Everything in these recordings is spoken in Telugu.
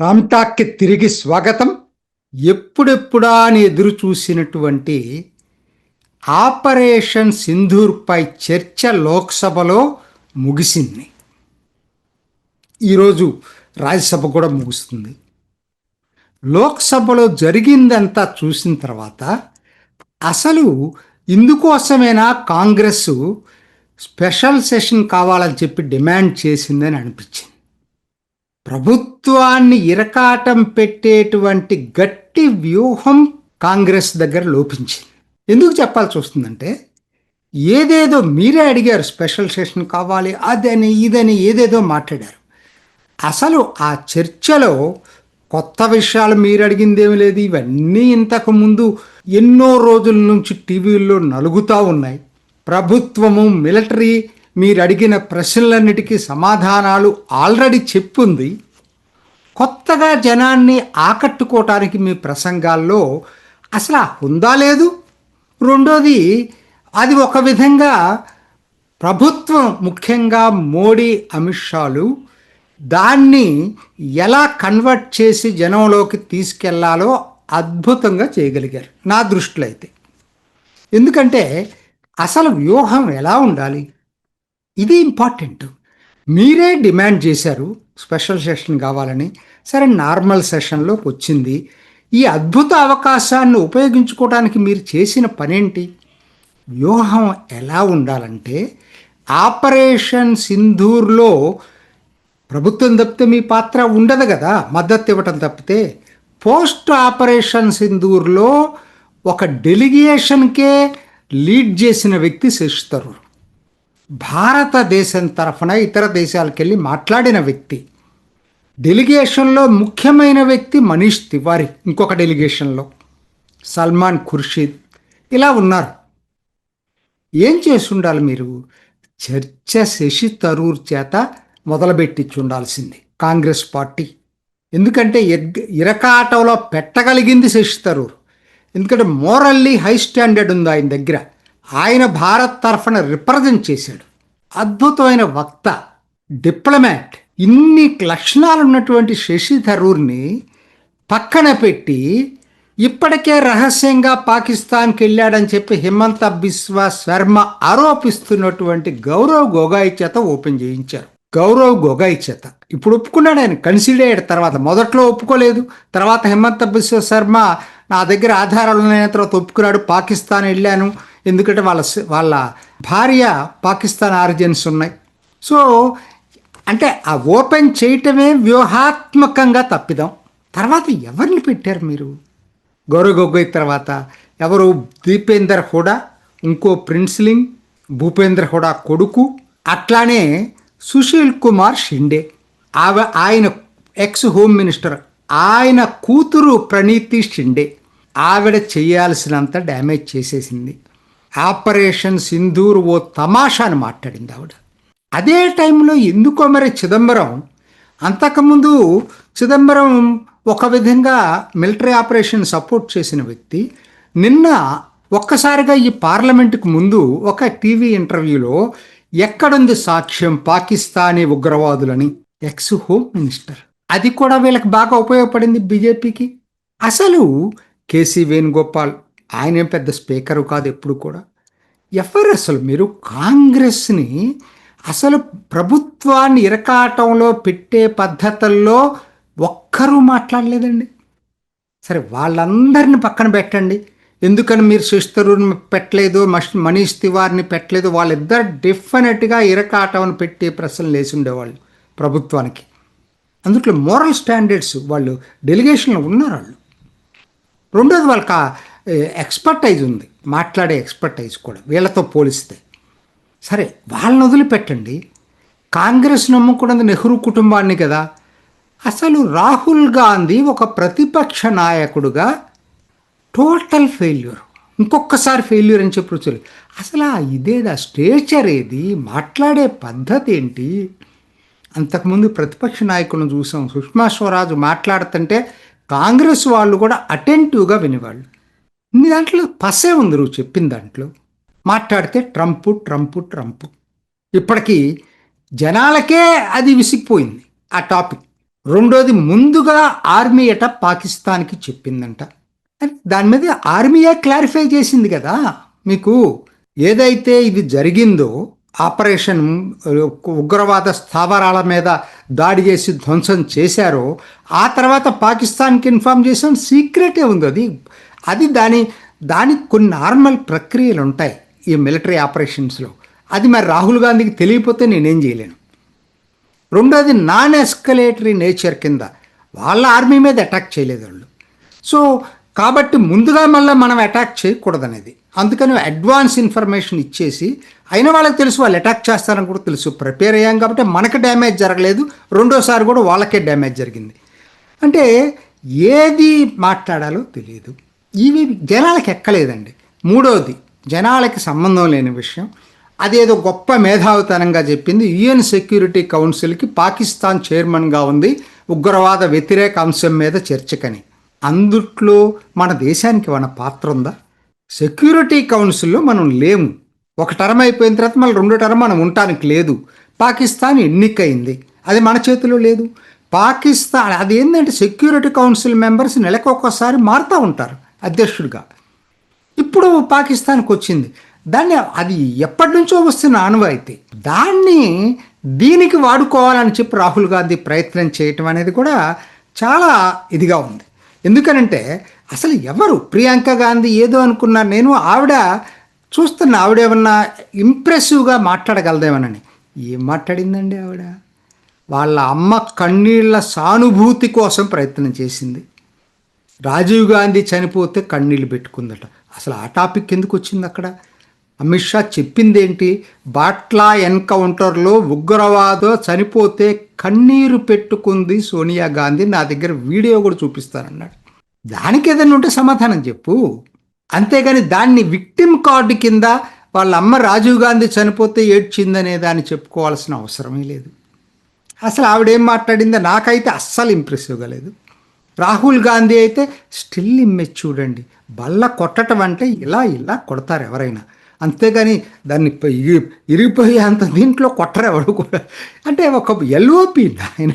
రామ్టాక్కి తిరిగి స్వాగతం. ఎప్పుడెప్పుడా అని ఎదురు చూసినటువంటి ఆపరేషన్ సింధూర్పై చర్చ లోక్సభలో ముగిసింది. ఈరోజు రాజ్యసభ కూడా ముగుస్తుంది. లోక్సభలో జరిగిందంతా చూసిన తర్వాత అసలు ఇందుకోసమేనా కాంగ్రెస్ స్పెషల్ సెషన్ కావాలని చెప్పి డిమాండ్ చేసిందని అనిపించింది. ప్రభుత్వాన్ని ఇరకాటం పెట్టేటువంటి గట్టి వ్యూహం కాంగ్రెస్ దగ్గర లోపించింది. ఎందుకు చెప్పాల్సి వస్తుందంటే ఏదేదో మీరే అడిగారు స్పెషల్ సెషన్ కావాలి అదని ఇదని ఏదేదో మాట్లాడారు. అసలు ఆ చర్చలో కొత్త విషయాలు మీరు అడిగిందేమీ లేదు ఇవన్నీ ఇంతకు ముందు ఎన్నో రోజుల నుంచి టీవీల్లో నలుగుతూ ఉన్నాయి. ప్రభుత్వము మిలిటరీ మీరు అడిగిన ప్రశ్నలన్నిటికీ సమాధానాలు ఆల్రెడీ చెప్పుంది. కొత్తగా జనాన్ని ఆకట్టుకోవటానికి మీ ప్రసంగాల్లో అసలు ఉందా లేదు? రెండోది అది ఒక విధంగా ప్రభుత్వం ముఖ్యంగా మోడీ అమిత్ షాలు దాన్ని ఎలా కన్వర్ట్ చేసి జనంలోకి తీసుకెళ్ళాలో అద్భుతంగా చేయగలిగారు నా దృష్టిలో అయితే. ఎందుకంటే అసలు వ్యూహం ఎలా ఉండాలి? ఇది ఇంపార్టెంట్. మీరే డిమాండ్ చేశారు స్పెషల్ సెషన్ కావాలని సరే నార్మల్ సెషన్లోకి వచ్చింది. ఈ అద్భుత అవకాశాన్ని ఉపయోగించుకోవడానికి మీరు చేసిన పనేంటి? వ్యూహం ఎలా ఉండాలంటే ఆపరేషన్ సింధూర్లో ప్రభుత్వం తప్పితే మీ పాత్ర ఉండదు కదా మద్దతు ఇవ్వటం తప్పితే. పోస్ట్ ఆపరేషన్ సింధూర్లో ఒక డెలిగేషన్కే లీడ్ చేసిన వ్యక్తి శశి భారతదేశం తరఫున ఇతర దేశాలకు వెళ్ళి మాట్లాడిన వ్యక్తి. డెలిగేషన్లో ముఖ్యమైన వ్యక్తి మనీష్ తివారీ ఇంకొక డెలిగేషన్లో. సల్మాన్ ఖుర్షీద్. ఇలా ఉన్నారు. ఏం చేసి ఉండాలి మీరు? చర్చ శశి తరూర్ చేత మొదలుపెట్టించి ఉండాల్సింది కాంగ్రెస్ పార్టీ. ఎందుకంటే ఎగ్ ఇరకాటంలో పెట్టగలిగింది శశి తరూర్. ఎందుకంటే మోరల్లీ హై స్టాండర్డ్ ఉంది ఆయన దగ్గర. ఆయన భారత్ తరఫున రిప్రజెంట్ చేశాడు. అద్భుతమైన వక్త డిప్లొమాట్ ఇన్ని లక్షణాలు ఉన్నటువంటి శశి థరూర్ని పక్కన పెట్టి ఇప్పటికే రహస్యంగా పాకిస్తాన్కి వెళ్ళాడని చెప్పి హిమంత బిస్వా శర్మ ఆరోపిస్తున్నటువంటి గౌరవ్ గొగాయ్ చేత ఓపెన్ చేయించారు. గౌరవ్ గొగాయ్ చేత. ఇప్పుడు ఒప్పుకున్నాడు ఆయన. కన్సిడర్ తర్వాత. మొదట్లో ఒప్పుకోలేదు. తర్వాత హిమంత బిశ్వ శర్మ నా దగ్గర ఆధారాలు ఉన్నాయని తర్వాత ఒప్పుకున్నాడు. పాకిస్తాన్ వెళ్ళాను. ఎందుకంటే వాళ్ళ వాళ్ళ భార్య పాకిస్తాన్ ఆరిజిన్స్ ఉన్నాయి. సో అంటే ఆ ఓపెన్ చేయటమే వ్యూహాత్మకంగా తప్పిదాం. తర్వాత ఎవరిని పెట్టారు మీరు? గౌరవ్ గొగోయ్ తర్వాత ఎవరు? దీపేందర్ హుడా ఇంకో ప్రిన్స్లింగ్ భూపేంద్ర హుడా కొడుకు అట్లానే సుశీల్ కుమార్ షిండే. ఆవ ఆయన ఎక్స్ హోమ్ మినిస్టర్ ఆయన కూతురు ప్రణీతి షిండే. ఆవిడ చేయాల్సినంత డ్యామేజ్ చేసేసింది. ఆపరేషన్ సింధూర్ ఓ తమాషా అని మాట్లాడింది ఆవిడ. అదే టైంలో ఎందుకో మరి చిదంబరం అంతకుముందు చిదంబరం ఒక విధంగా మిలిటరీ ఆపరేషన్ సపోర్ట్ చేసిన వ్యక్తి నిన్న ఒక్కసారిగా ఈ పార్లమెంటుకు ముందు ఒక టీవీ ఇంటర్వ్యూలో ఎక్కడుంది సాక్ష్యం పాకిస్తానీ ఉగ్రవాదులని ఎక్స్ హోమ్ మినిస్టర్. అది కూడా వీళ్ళకి బాగా ఉపయోగపడింది బీజేపీకి. అసలు కేసీ వేణుగోపాల్ ఆయన ఏం పెద్ద స్పీకరు కాదు ఎప్పుడు కూడా. ఎవరు అసలు మీరు కాంగ్రెస్ని అసలు ప్రభుత్వాన్ని ఇరకాటంలో పెట్టే పద్ధతుల్లో ఒక్కరూ మాట్లాడలేదండి. సరే వాళ్ళందరిని పక్కన పెట్టండి. ఎందుకని మీరు శిస్తరుని పెట్టలేదు మష్ మనీష్ తివారిని పెట్టలేదు? వాళ్ళిద్దరు డెఫినెట్గా ఇరకాటం పెట్టే ప్రశ్నలు లేచి ఉండేవాళ్ళు ప్రభుత్వానికి. అందుట్లో మోరల్ స్టాండర్డ్స్ వాళ్ళు డెలిగేషన్లో ఉన్నారు వాళ్ళు రెండోది వాళ్ళకి ఎక్స్పర్టైజ్ ఉంది. మాట్లాడే ఎక్స్పర్టైజ్ కూడా. వీళ్ళతో పోలిస్తే. సరే వాళ్ళని వదిలిపెట్టండి. కాంగ్రెస్ నమ్ముకున్నది నెహ్రూ కుటుంబాన్ని కదా. అసలు రాహుల్ గాంధీ ఒక ప్రతిపక్ష నాయకుడుగా టోటల్ ఫెయిల్యూర్ ఇంకొకసారి ఫెయిల్యూర్ అని చెప్పి రుచులు అసలు ఆ ఇదేదా స్టేచర్ ఏది? మాట్లాడే పద్ధతి ఏంటి? అంతకుముందు ప్రతిపక్ష నాయకులను చూసాం. సుష్మా స్వరాజ్ మాట్లాడుతుంటే కాంగ్రెస్ వాళ్ళు కూడా అటెంటివ్గా వినేవాళ్ళు. ఇన్ని దాంట్లో పసే ఉంది నువ్వు చెప్పిన దాంట్లో. మాట్లాడితే ట్రంప్ ట్రంప్ ట్రంప్. ఇప్పటికీ జనాలకే అది విసిగిపోయింది ఆ టాపిక్. రెండోది ముందుగా ఆర్మీ ఎట పాకిస్తాన్కి చెప్పిందంట. దాని మీద ఆర్మీయే క్లారిఫై చేసింది కదా? మీకు ఏదైతే ఇది జరిగిందో ఆపరేషన్ ఉగ్రవాద స్థావరాల మీద దాడి చేసి ధ్వంసం చేశారో ఆ తర్వాత పాకిస్తాన్కి ఇన్ఫామ్ చేసాం సీక్రెటే ఉంది అది. అది దాని దానికి కొన్ని నార్మల్ ప్రక్రియలు ఉంటాయి ఈ మిలిటరీ ఆపరేషన్స్లో. అది మరి రాహుల్ గాంధీకి తెలియపోతే నేనేం చేయలేను. రెండోది నాన్ ఎస్కలేటరీ నేచర్ కింద వాళ్ళ ఆర్మీ మీద అటాక్ చేయలేదు వాళ్ళు. సో కాబట్టి ముందుగా మళ్ళీ మనం అటాక్ చేయకూడదనేది. అందుకని అడ్వాన్స్ ఇన్ఫర్మేషన్ ఇచ్చేసి అయినా వాళ్ళకి తెలుసు వాళ్ళు అటాక్ చేస్తారని కూడా తెలుసు. ప్రిపేర్ అయ్యాం కాబట్టి మనకు డ్యామేజ్ జరగలేదు. రెండోసారి కూడా వాళ్ళకే డ్యామేజ్ జరిగింది. అంటే ఏది మాట్లాడాలో తెలియదు. ఇవి జనాలకు ఎక్కలేదండి. మూడోది జనాలకి సంబంధం లేని విషయం. అదేదో గొప్ప మేధావితనంగా చెప్పింది. యుఎన్ సెక్యూరిటీ కౌన్సిల్కి పాకిస్తాన్ చైర్మన్గా ఉంది. ఉగ్రవాద వ్యతిరేక అంశం మీద చర్చకని. అందుట్లో మన దేశానికి మన పాత్ర ఉందా? సెక్యూరిటీ కౌన్సిల్లో మనం లేము. ఒక టర్మ్ అయిపోయిన తర్వాత మళ్ళీ రెండో టర్మ్ మనం ఉండటానికి లేదు. పాకిస్తాన్ ఎన్నికైంది. అది మన చేతిలో లేదు. పాకిస్తాన్ అది ఏంటంటే సెక్యూరిటీ కౌన్సిల్ మెంబర్స్ నెలకు ఒక్కోసారి మారుతూ ఉంటారు. అధ్యక్షుడిగా. ఇప్పుడు పాకిస్తాన్కి వచ్చింది దాన్ని అది ఎప్పటి నుంచో వస్తున్న ఆనవాయితీ దాన్ని దీనికి వాడుకోవాలని చెప్పి రాహుల్ గాంధీ ప్రయత్నం చేయటం అనేది కూడా చాలా ఇదిగా ఉంది. ఎందుకనంటే అసలు ఎవరు? ప్రియాంక గాంధీ ఏదో అనుకున్నారు. నేను ఆవిడ చూస్తున్న ఆవిడ ఏమన్నా ఇంప్రెసివ్గా మాట్లాడగలదేమనని. ఏం మాట్లాడిందండి ఆవిడ? వాళ్ళ అమ్మ కన్నీళ్ళ సానుభూతి కోసం ప్రయత్నం చేసింది. రాజీవ్ గాంధీ చనిపోతే కన్నీళ్ళు పెట్టుకుందట. అసలు ఆ టాపిక్ ఎందుకు వచ్చింది అక్కడ? అమిత్ షా చెప్పిందేంటి? బాట్లా ఎన్కౌంటర్లో ఉగ్రవాదో చనిపోతే కన్నీరు పెట్టుకుంది సోనియా గాంధీ. నా దగ్గర వీడియో కూడా చూపిస్తానన్నాడు. దానికి ఏదైనా ఉంటే సమాధానం చెప్పు. అంతేగాని దాన్ని విక్టిమ్ కార్డు కింద వాళ్ళ అమ్మ రాజీవ్ గాంధీ చనిపోతే ఏడ్చిందనే దాన్ని చెప్పుకోవాల్సిన అవసరమే లేదు. అసలు ఆవిడేం మాట్లాడిందో నాకైతే అస్సలు ఇంప్రెసివ్గా లేదు. రాహుల్ గాంధీ అయితే స్టిల్ ఇమ్మేజ్ చూడండి. బల్ల కొట్టడం అంటే ఇలా ఇలా కొడతారు ఎవరైనా. అంతేగాని దాన్ని ఇరిగిపోయే అంత దీంట్లో కొట్టరు ఎవడు కూడా. అంటే ఒక ఎల్ఓపి ఆయన.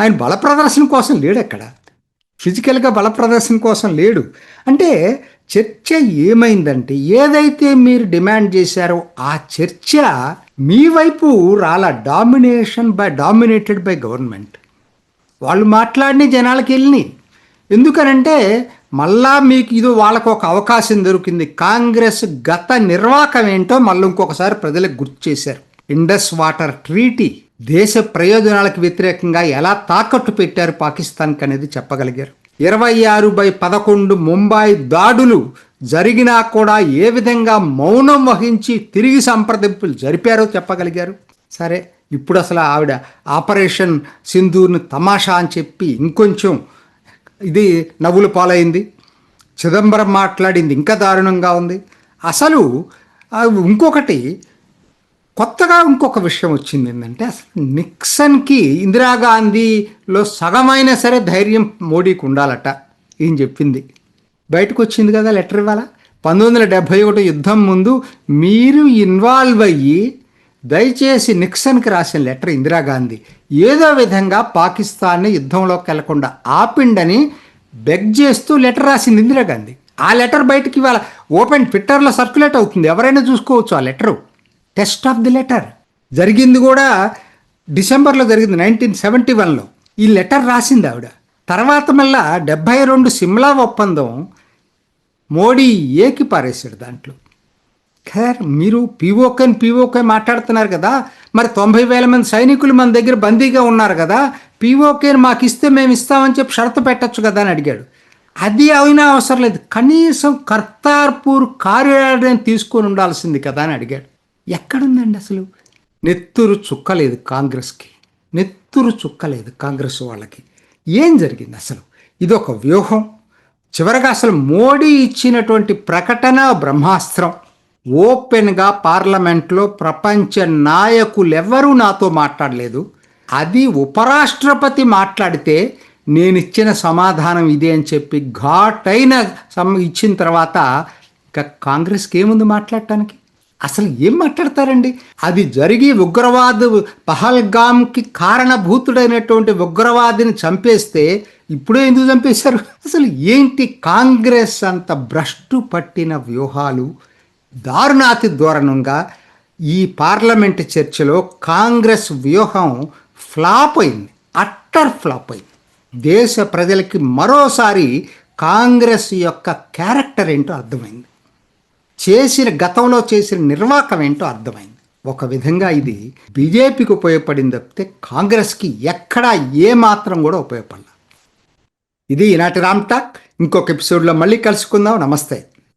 ఆయన బల ప్రదర్శన కోసం లేడు అక్కడ ఫిజికల్గా బల ప్రదర్శన కోసం లేడు. అంటే చర్చ ఏమైందంటే ఏదైతే మీరు డిమాండ్ చేశారో ఆ చర్చ మీ వైపు రాల. Domination by dominated by government వాళ్ళు మాట్లాడిన జనాలకి వెళ్ళినాయి ఎందుకనంటే మళ్ళా మీకు ఇది వాళ్ళకు ఒక అవకాశం దొరికింది. కాంగ్రెస్ గత నిర్వాహకం ఏంటో మళ్ళీ ఇంకొకసారి ప్రజలకు గుర్తు చేశారు. ఇండస్ వాటర్ ట్రీటీ దేశ ప్రయోజనాలకు వ్యతిరేకంగా ఎలా తాకట్టు పెట్టారు పాకిస్తాన్కి అనేది చెప్పగలిగారు. ఇరవై ఆరు బై పదకొండు ముంబై దాడులు జరిగినా కూడా ఏ విధంగా మౌనం వహించి తిరిగి సంప్రదింపులు జరిపారో చెప్పగలిగారు. సరే ఇప్పుడు అసలు ఆవిడ ఆపరేషన్ సింధూర్ని తమాషా అని చెప్పి ఇంకొంచెం ఇది నవ్వుల పాలైంది. చిదంబరం మాట్లాడింది ఇంకా దారుణంగా ఉంది. అసలు ఇంకొకటి కొత్తగా ఇంకొక విషయం వచ్చింది ఏంటంటే అసలు నిక్సన్కి ఇందిరాగాంధీలో సగమైనా సరే ధైర్యం మోడీకి ఉండాలట ఏం చెప్పింది. బయటకు వచ్చింది కదా లెటర్ ఇవ్వాలా పంతొమ్మిది వందల డెబ్భై ఒకటి యుద్ధం ముందు మీరు ఇన్వాల్వ్ అయ్యి దయచేసి నిక్సన్కి రాసిన లెటర్ ఇందిరాగాంధీ. ఏదో విధంగా పాకిస్తాన్ని యుద్ధంలోకి వెళ్ళకుండా ఆపిండని బెగ్ చేస్తూ లెటర్ రాసింది ఇందిరాగాంధీ. ఆ లెటర్ బయటకి ఇవాళ ఓపెన్ ట్విట్టర్లో సర్క్యులేట్ అవుతుంది. ఎవరైనా చూసుకోవచ్చు ఆ letter. Test of the letter. జరిగింది కూడా డిసెంబర్లో జరిగింది నైన్టీన్ సెవెంటీ వన్లో. ఈ లెటర్ రాసింది ఆవిడ. తర్వాత మళ్ళా డెబ్భై రెండు సిమ్లా ఒప్పందం మోడీ ఏకి పారేశాడు దాంట్లో. ఖైర్ మీరు పీఓకే పీఓకే మాట్లాడుతున్నారు కదా మరి తొంభై వేల మంది సైనికులు మన దగ్గర బందీగా ఉన్నారు కదా పీఓకేని మాకు ఇస్తే మేము ఇస్తామని చెప్పి షరతు పెట్టచ్చు కదా అని అడిగాడు. అది అయినా అవసరం లేదు. కనీసం కర్తార్పూర్ కారిడార్ని తీసుకొని ఉండాల్సింది కదా అని అడిగాడు. ఎక్కడుందండి అసలు? నెత్తురు చుక్కలేదు కాంగ్రెస్కి. నెత్తురు చుక్కలేదు కాంగ్రెస్ వాళ్ళకి. ఏం జరిగింది అసలు? ఇది ఒక వ్యూహం. చివరగా అసలు మోడీ ఇచ్చినటువంటి ప్రకటన బ్రహ్మాస్త్రం. ఓపెన్గా పార్లమెంట్లో ప్రపంచ నాయకులెవ్వరూ నాతో మాట్లాడలేదు. అది ఉపరాష్ట్రపతి మాట్లాడితే నేను ఇచ్చిన సమాధానం ఇదే అని చెప్పి ఘాటైన సమ ఇచ్చిన తర్వాత ఇంకా కాంగ్రెస్కి ఏముంది మాట్లాడటానికి? అసలు ఏం మాట్లాడతారండి? అది జరిగి ఉగ్రవాదు పహల్గామ్కి కారణభూతుడైనటువంటి ఉగ్రవాదిని చంపేస్తే ఇప్పుడే ఎందుకు చంపేశారు? అసలు ఏంటి కాంగ్రెస్ అంత భ్రష్టు పట్టిన వ్యూహాలు? దారుణాతి దారుణంగా ఈ పార్లమెంట్ చర్చలో కాంగ్రెస్ వ్యూహం ఫ్లాప్ అయింది అట్టర్ ఫ్లాప్ అయింది. దేశ ప్రజలకి మరోసారి కాంగ్రెస్ యొక్క క్యారెక్టర్ ఏంటో అర్థమైంది. చేసిన గతంలో చేసిన నిర్వాహకం ఏంటో అర్థమైంది. ఒక విధంగా ఇది బీజేపీకి ఉపయోగపడింది తప్పితే కాంగ్రెస్కి ఎక్కడా ఏ మాత్రం కూడా ఉపయోగపడలేదు ఇది ఈనాటి రామ్ టాక్. ఇంకొక ఎపిసోడ్లో మళ్ళీ కలుసుకుందాం. నమస్తే.